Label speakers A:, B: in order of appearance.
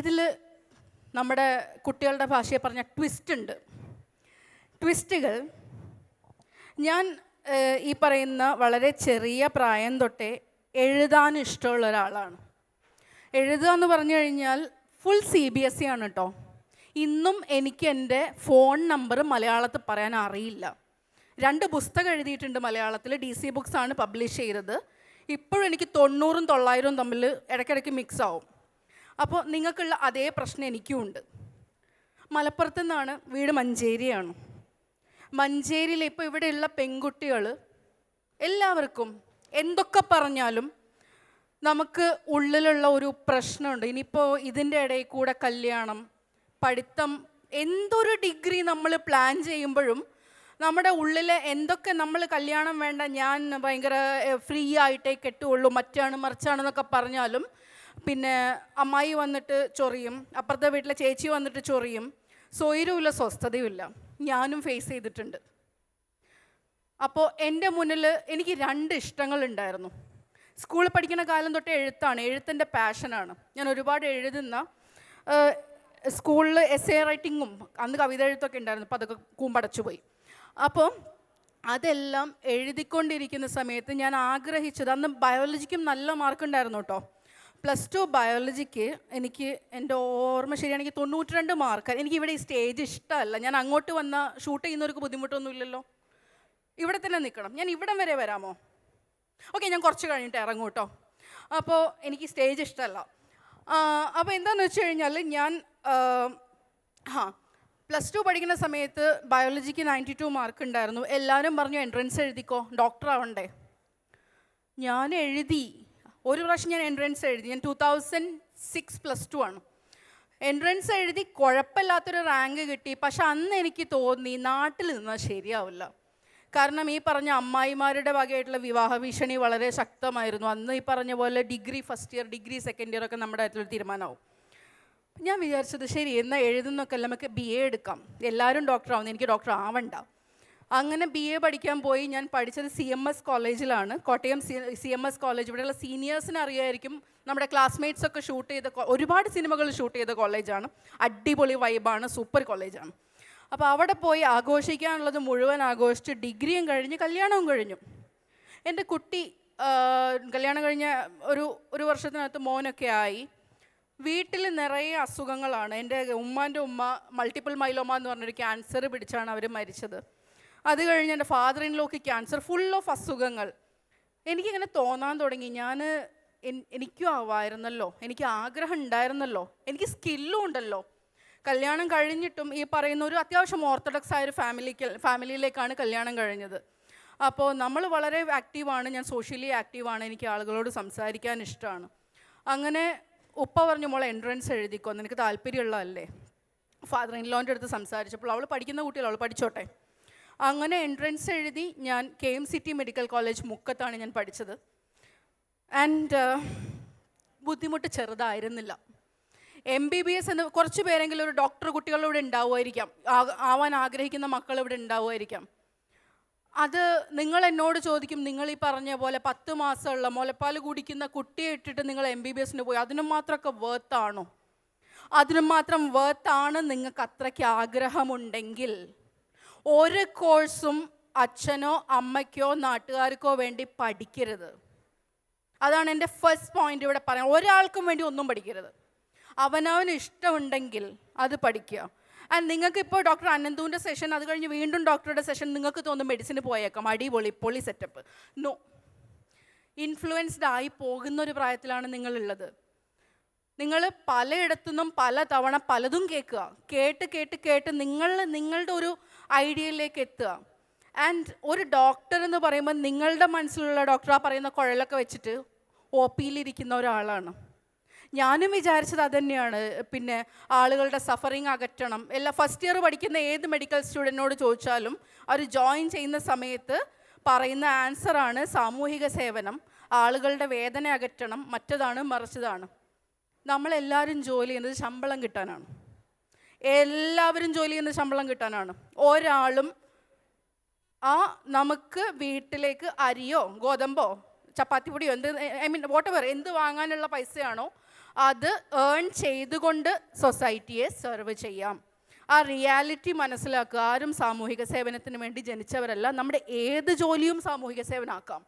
A: ഇതിൽ നമ്മുടെ കുട്ടികളുടെ ഭാഷയെ പറഞ്ഞ ട്വിസ്റ്റ് ഉണ്ട്. ട്വിസ്റ്റുകൾ ഞാൻ ഈ പറയുന്ന വളരെ ചെറിയ പ്രായം തൊട്ടേ എഴുതാൻ ഇഷ്ടമുള്ള ഒരാളാണ്. എഴുതുക എന്ന് പറഞ്ഞു കഴിഞ്ഞാൽ full C B S C ആണ് കേട്ടോ ഇന്നും എനിക്ക് എന്റെ ഫോൺ നമ്പർ മലയാളത്തിൽ പറയാൻ അറിയില്ല. രണ്ട് പുസ്തകം എഴുതിയിട്ടുണ്ട് മലയാളത്തിൽ ഡി സി ബുക്സ് ആണ് പബ്ലിഷ് ചെയ്തത്. ഇപ്പോഴും എനിക്ക് തൊണ്ണൂറും തൊള്ളായിരവും തമ്മിൽ ഇടയ്ക്കിടയ്ക്ക് മിക്സ് ആവും. അപ്പോൾ നിങ്ങൾക്കുള്ള അതേ പ്രശ്നം എനിക്കും ഉണ്ട്. മലപ്പുറത്ത് നിന്നാണ് വീട് മഞ്ചേരിയാണ്. മഞ്ചേരിയിൽ ഇപ്പോൾ ഇവിടെയുള്ള പെൺകുട്ടികൾ എല്ലാവർക്കും എന്തൊക്കെ പറഞ്ഞാലും നമുക്ക് ഉള്ളിലുള്ള ഒരു പ്രശ്നമുണ്ട്. ഇനിയിപ്പോൾ ഇതിന്റെ ഇടയിൽ കൂടെ കല്യാണം പഠിത്തം എന്തൊരു ഡിഗ്രി നമ്മൾ പ്ലാൻ ചെയ്യുമ്പോഴും നമ്മുടെ ഉള്ളിൽ എന്തൊക്കെ നമ്മൾ കല്യാണം വേണ്ട ഞാൻ ഭയങ്കര ഫ്രീ ആയിട്ടേ കെട്ടുള്ളൂ മറ്റാണ് മറിച്ചാണെന്നൊക്കെ പറഞ്ഞാലും പിന്നെ അമ്മായി വന്നിട്ട് ചൊറിയും അപ്പുറത്തെ വീട്ടിലെ ചേച്ചി വന്നിട്ട് ചൊറിയും. സ്വൈരവുമില്ല സ്വസ്ഥതയുമില്ല. ഞാനും ഫേസ് ചെയ്തിട്ടുണ്ട്. അപ്പോൾ എന്റെ മുന്നിൽ എനിക്ക് രണ്ട് ഇഷ്ടങ്ങളുണ്ടായിരുന്നു. സ്കൂളിൽ പഠിക്കുന്ന കാലം തൊട്ട് എഴുത്താണ് എഴുത്തിന്റെ പാഷനാണ് ഞാൻ ഒരുപാട് എഴുതുന്ന സ്കൂളിൽ എസ് എ റൈറ്റിങ്ങും അന്ന് കവിത എഴുത്തൊക്കെ ഉണ്ടായിരുന്നു അപ്പോൾ അതൊക്കെ കൂമ്പടച്ചു പോയി. അപ്പോൾ അതെല്ലാം എഴുതിക്കൊണ്ടിരിക്കുന്ന സമയത്ത് ഞാൻ ആഗ്രഹിച്ചത് അന്ന് ബയോളജിക്കും നല്ല മാർക്ക് ഉണ്ടായിരുന്നു കേട്ടോ. പ്ലസ് ടു ബയോളജിക്ക് എനിക്ക് എന്റെ ഓർമ്മ ശരിയാണെങ്കിൽ തൊണ്ണൂറ്റി രണ്ട് മാർക്ക് എനിക്ക് ഇവിടെ ഈ സ്റ്റേജ് ഇഷ്ടമല്ല. ഞാൻ അങ്ങോട്ട് വന്ന ഷൂട്ട് ചെയ്യുന്നവർക്ക് ബുദ്ധിമുട്ടൊന്നുമില്ലല്ലോ. ഇവിടെ തന്നെ നിൽക്കണം. ഞാൻ ഇവിടം വരെ വരാമോ? ഓക്കെ ഞാൻ കുറച്ച് കഴിഞ്ഞിട്ട് ഇറങ്ങും കേട്ടോ അപ്പോൾ എനിക്ക് സ്റ്റേജ് ഇഷ്ടമല്ല. അപ്പോൾ എന്താണെന്ന് വെച്ച് കഴിഞ്ഞാൽ ഞാൻ ഹാ പ്ലസ് ടു പഠിക്കുന്ന സമയത്ത് ബയോളജിക്ക് നയന്റി ടു മാർക്ക് ഉണ്ടായിരുന്നു. എല്ലാവരും പറഞ്ഞു എൻട്രൻസ് എഴുതിക്കോ. ഡോക്ടർ ആവണ്ടേ. ഞാൻ എഴുതി. ഒരു പ്രാവശ്യം ഞാൻ എൻട്രൻസ് എഴുതി. ഞാൻ two thousand six plus two ആണ്. എൻട്രൻസ് എഴുതി കുഴപ്പമില്ലാത്തൊരു റാങ്ക് കിട്ടി. പക്ഷെ അന്ന് എനിക്ക് തോന്നി നാട്ടിൽ നിന്നാൽ ശരിയാവില്ല. കാരണം ഈ പറഞ്ഞ അമ്മായിമാരുടെ വകയായിട്ടുള്ള വിവാഹ ഭീഷണി വളരെ ശക്തമായിരുന്നു. അന്ന് ഈ പറഞ്ഞ പോലെ degree first year degree second year ഒക്കെ നമ്മുടെ അടുത്തൊരു തീരുമാനമാവും. ഞാൻ വിചാരിച്ചത് ശരി എന്നാൽ എഴുതുന്നൊക്കെ നമുക്ക് ബി എ എടുക്കാം. എല്ലാവരും ഡോക്ടർ ആവുന്നു എനിക്ക് ഡോക്ടർ ആവണ്ട. അങ്ങനെ ബി എ പഠിക്കാൻ പോയി. ഞാൻ പഠിച്ചത് സി എം എസ് കോളേജിലാണ് Kottayam C C M S college ഇവിടെയുള്ള സീനിയേഴ്സിന് അറിയായിരിക്കും നമ്മുടെ ക്ലാസ്മേറ്റ്സ് ഒക്കെ ഷൂട്ട് ചെയ്ത ഒരുപാട് സിനിമകൾ ഷൂട്ട് ചെയ്ത കോളേജാണ് അടിപൊളി വൈബാണ് സൂപ്പർ കോളേജാണ് അപ്പോൾ അവിടെ പോയി ആഘോഷിക്കാനുള്ളത് മുഴുവൻ ആഘോഷിച്ച് ഡിഗ്രിയും കഴിഞ്ഞ് കല്യാണവും കഴിഞ്ഞു. എന്റെ കുട്ടി കല്യാണം കഴിഞ്ഞ ഒരു ഒരു വർഷത്തിനകത്ത് മോനൊക്കെ ആയി. വീട്ടിൽ നിറയെ അസുഖങ്ങളാണ്. എന്റെ ഉമ്മാന്റെ ഉമ്മ മൾട്ടിപ്പിൾ മൈലോമ എന്ന് പറഞ്ഞൊരു ക്യാൻസർ പിടിച്ചാണ് അവർ മരിച്ചത്. അത് കഴിഞ്ഞ് എന്റെ ഫാദർ ക്യാൻസർ ഫുൾ ഓഫ് അസുഖങ്ങൾ. എനിക്കിങ്ങനെ തോന്നാൻ തുടങ്ങി. ഞാൻ എനിക്കും ആവായിരുന്നല്ലോ. എനിക്ക് ആഗ്രഹം ഉണ്ടായിരുന്നല്ലോ. എനിക്ക് സ്കില്ലും ഉണ്ടല്ലോ. കല്യാണം കഴിഞ്ഞിട്ടും ഈ പറയുന്ന ഒരു അത്യാവശ്യം ഓർത്തഡോക്സ് ആയ ഒരു ഫാമിലിക്ക് ഫാമിലിയിലേക്കാണ് കല്യാണം കഴിഞ്ഞത്. അപ്പോൾ നമ്മൾ വളരെ ആക്റ്റീവാണ് ഞാൻ സോഷ്യലി ആക്റ്റീവാണ് എനിക്ക് ആളുകളോട് സംസാരിക്കാൻ ഇഷ്ടമാണ്. അങ്ങനെ ഉപ്പ പറഞ്ഞു മോളെ എൻട്രൻസ് എഴുതിക്കോ. നിനക്ക് താല്പര്യമുള്ളതല്ലേ? ഫാദർ ഇൻ ലോന്റെ അടുത്ത് സംസാരിച്ചപ്പോൾ അവൾ പഠിക്കുന്ന കുട്ടികൾ അവൾ പഠിച്ചോട്ടെ? അങ്ങനെ എൻട്രൻസ് എഴുതി ഞാൻ K M city medical college മുക്കത്താണ് ഞാൻ പഠിച്ചത്. ആൻഡ് ബുദ്ധിമുട്ട് ചെറുതായിരുന്നില്ല. എം ബി ബി എസ് എന്ന് കുറച്ച് പേരെങ്കിലും ഒരു ഡോക്ടർ കുട്ടികളിവിടെ ഉണ്ടാവുമായിരിക്കാം. ആവാൻ ആഗ്രഹിക്കുന്ന മക്കൾ ഇവിടെ ഉണ്ടാവുമായിരിക്കാം. അത് നിങ്ങൾ എന്നോട് ചോദിക്കും നിങ്ങൾ ഈ പറഞ്ഞ പോലെ പത്ത് മാസമുള്ള മുലപ്പാൽ കുടിക്കുന്ന കുട്ടിയെ ഇട്ടിട്ട് നിങ്ങൾ എം ബി ബി എസിന് പോയി അതിനും മാത്രമൊക്കെ വേർത്താണോ അതിനും മാത്രം വേർത്താണ് നിങ്ങൾക്ക് അത്രയ്ക്ക് ആഗ്രഹമുണ്ടെങ്കിൽ ഒരു കോഴ്സും അച്ഛനോ അമ്മയ്ക്കോ നാട്ടുകാർക്കോ വേണ്ടി പഠിക്കരുത്. അതാണ് എന്റെ ഫസ്റ്റ് പോയിന്റ് ഇവിടെ പറയാം ഒരാൾക്കും വേണ്ടി ഒന്നും പഠിക്കരുത്. അവനവന് ഇഷ്ടമുണ്ടെങ്കിൽ അത് പഠിക്കുക. ആൻഡ് നിങ്ങൾക്ക് ഇപ്പോൾ ഡോക്ടർ അനന്തുവിന്റെ സെഷൻ അത് കഴിഞ്ഞ് വീണ്ടും ഡോക്ടറുടെ സെഷൻ നിങ്ങൾക്ക് തോന്നും മെഡിസിന് പോയേക്കാം. അടിപൊളി പൊളി സെറ്റപ്പ് നോ ഇൻഫ്ലുവൻസ്ഡ് ആയി പോകുന്ന ഒരു പ്രായത്തിലാണ് നിങ്ങളുള്ളത്. നിങ്ങൾ പലയിടത്തുനിന്നും പല തവണ പലതും കേൾക്കുക. കേട്ട് കേട്ട് കേട്ട് നിങ്ങൾ നിങ്ങളുടെ ഒരു ഐഡിയയിലേക്ക് എത്തുക. ആൻഡ് ഒരു ഡോക്ടർ എന്ന് പറയുമ്പോൾ നിങ്ങളുടെ മനസ്സിലുള്ള ഡോക്ടർ ആ പറയുന്ന കുഴലൊക്കെ വെച്ചിട്ട് ഒ പിയിലിരിക്കുന്ന ഒരാളാണ്. ഞാനും വിചാരിച്ചത് അതുതന്നെയാണ് പിന്നെ ആളുകളുടെ സഫറിങ് അകറ്റണം. എല്ലാ ഫസ്റ്റ് ഇയർ പഠിക്കുന്ന ഏത് മെഡിക്കൽ സ്റ്റുഡന്റിനോട് ചോദിച്ചാലും അവർ ജോയിൻ ചെയ്യുന്ന സമയത്ത് പറയുന്ന ആൻസറാണ് സാമൂഹിക സേവനം. ആളുകളുടെ വേദന അകറ്റണം. മറ്റതാണ് മറിച്ചതാണ്. നമ്മളെല്ലാവരും ജോലി ചെയ്യുന്നത് ശമ്പളം കിട്ടാനാണ്. എല്ലാവരും ജോലി ചെയ്യുന്നത് ശമ്പളം കിട്ടാനാണ്. ഒരാളും ആ നമുക്ക് വീട്ടിലേക്ക് അരിയോ ഗോതമ്പോ ചപ്പാത്തി പൊടിയോ എന്ത് ഐ മീൻ വോട്ട് എന്ത് വാങ്ങാനുള്ള പൈസയാണോ അത് ഏൺ ചെയ്തുകൊണ്ട് സൊസൈറ്റിയെ സെർവ് ചെയ്യാം. ആ റിയാലിറ്റി മനസ്സിലാക്കുക. ആരും സാമൂഹിക സേവനത്തിന് വേണ്ടി ജനിച്ചവരല്ല. നമ്മുടെ ഏത് ജോലിയും സാമൂഹിക സേവനമാക്കാം